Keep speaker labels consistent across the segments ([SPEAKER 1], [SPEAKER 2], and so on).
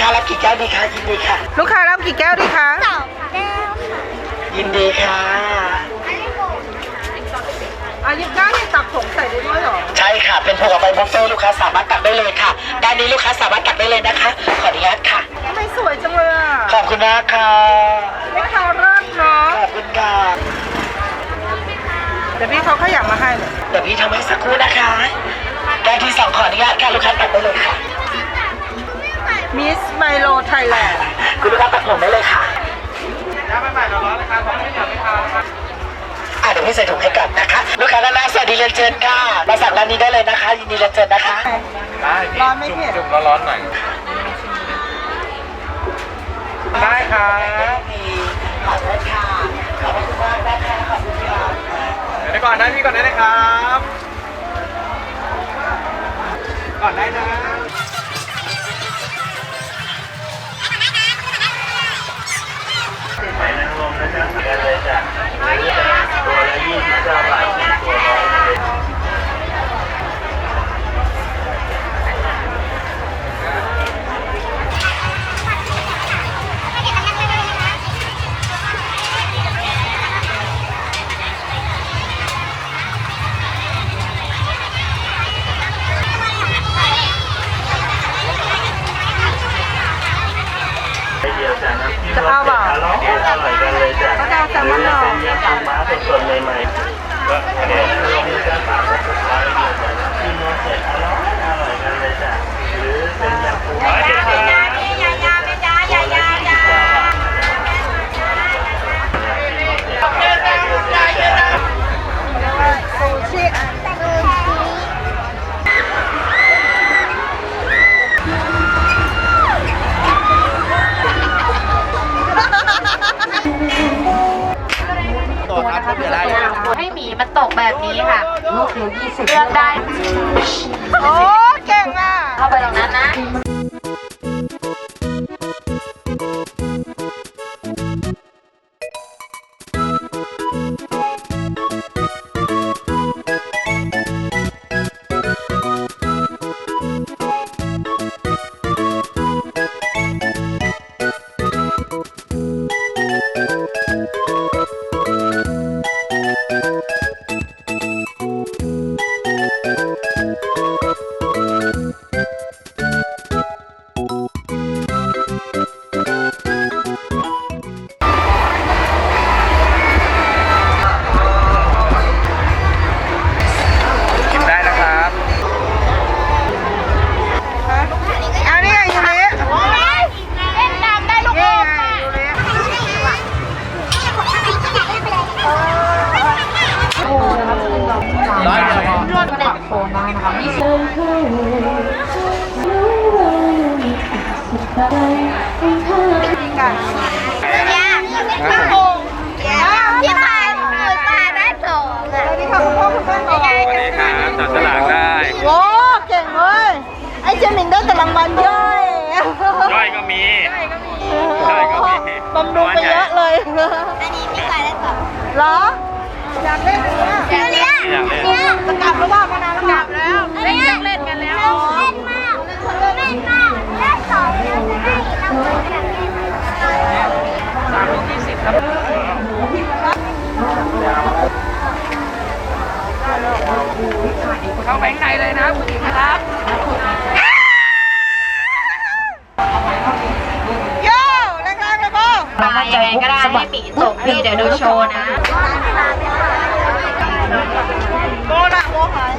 [SPEAKER 1] ค้ารับกี่แก้วดีคะยินดีค่ะ
[SPEAKER 2] ลูกค้ารับกี่แก้วดีคะ
[SPEAKER 3] สองแก้วค่ะ
[SPEAKER 1] ยินดีค่ะ
[SPEAKER 3] อันนี้ผม
[SPEAKER 2] อายุก้าเนี่ยตักผงใส่ได้ด้วยเหรอ
[SPEAKER 1] ใช่ค่ะ เป็นพวกกับไปบุฟเฟ่ต์ลูกค้าสามารถตักได้เลยค่ะ ด้านนี้ลูกค้าสามารถตักได้เลยนะคะ ขออนุญาตค่ะ
[SPEAKER 2] ทำไมสวยจังเลยอะ
[SPEAKER 1] ขอบคุณมากค่ะ
[SPEAKER 2] ไม่คาวเลิศเนาะ
[SPEAKER 1] ขอบคุณค่ะ
[SPEAKER 2] เดี๋ยวพี่เขาขยับมาให้เลย
[SPEAKER 1] เดี๋ยวพี่ทำให้สักครู่นะคะแก้วที่สองขออนุญาตค่ะลูกค้าตักได้เลยค่ะ
[SPEAKER 2] มิสไมโลไทยแลนด์
[SPEAKER 1] คุณลูกค้าตักผมได้เลยค่ะ
[SPEAKER 4] น้ำใหม่ๆร้อนๆนะครับเพราะไม่อยากไม่ทานนะครับ
[SPEAKER 1] อะเดี๋ยวพี่ใส่ถุงให้กลับนะคะ ลูกค้าด้านหน้าสวัสดีเรียนเชิญค่ะมาสั่งร้านนี้ได้เลยนะคะ ยินดีเรียนเชิญนะคะ
[SPEAKER 4] ได้พี่
[SPEAKER 2] ร้อนไหมพี่
[SPEAKER 4] จุ่มๆร้อนๆหน่อย ได้ครับ
[SPEAKER 1] ขอบคุณค่ะขอบคุณมากนะคะขอบคุณค่ะ
[SPEAKER 4] เดี๋ยวก่อนได้พี่ก่อนได้นะครับ ก่อนได้นะ
[SPEAKER 5] จ้ะน้ำจิ้มรสเผ็ดอร่อยอร่อยกันเลยจ้ะ
[SPEAKER 2] ก็จะเอาแซลมอนหน่อย
[SPEAKER 5] หรืเป็นยำปูม้าสดๆใหม่ๆก็แกง
[SPEAKER 4] ตัวครับเดี๋ยวได้
[SPEAKER 6] ให้หมีมันตกแบบนี้ค่ะลูกเดียวยี่สิบเลือกได้
[SPEAKER 2] โอ้ เก่งอะ
[SPEAKER 6] เข้าไปตรงนั้นนะ ส
[SPEAKER 4] วัสดีครับจัดสลากได้
[SPEAKER 2] โอ้เก่งเว้ย ไอ้เจมิงได้แต่รางวัลย่อย
[SPEAKER 4] ย่อยก็มี
[SPEAKER 2] โอ้โหบำรุงไปเยอะเลย
[SPEAKER 3] อันนี้พี่ปลาได้สอง
[SPEAKER 2] เหรอ อยากเล่นไหมอะ
[SPEAKER 3] เดี๋ยเนี้ย
[SPEAKER 4] อยากเล่น
[SPEAKER 3] เนี่ย
[SPEAKER 2] จะกลับหรือเปล่ามานานแล้วกลับ
[SPEAKER 3] เล่น
[SPEAKER 4] ยัง
[SPEAKER 6] ไงก็ได้ให้หมีตกพี่เดี๋ยวดูโชว์นะ
[SPEAKER 2] โบนะโมหาย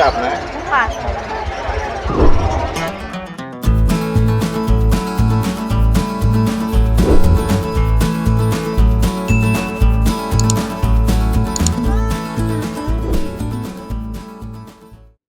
[SPEAKER 7] จับนะ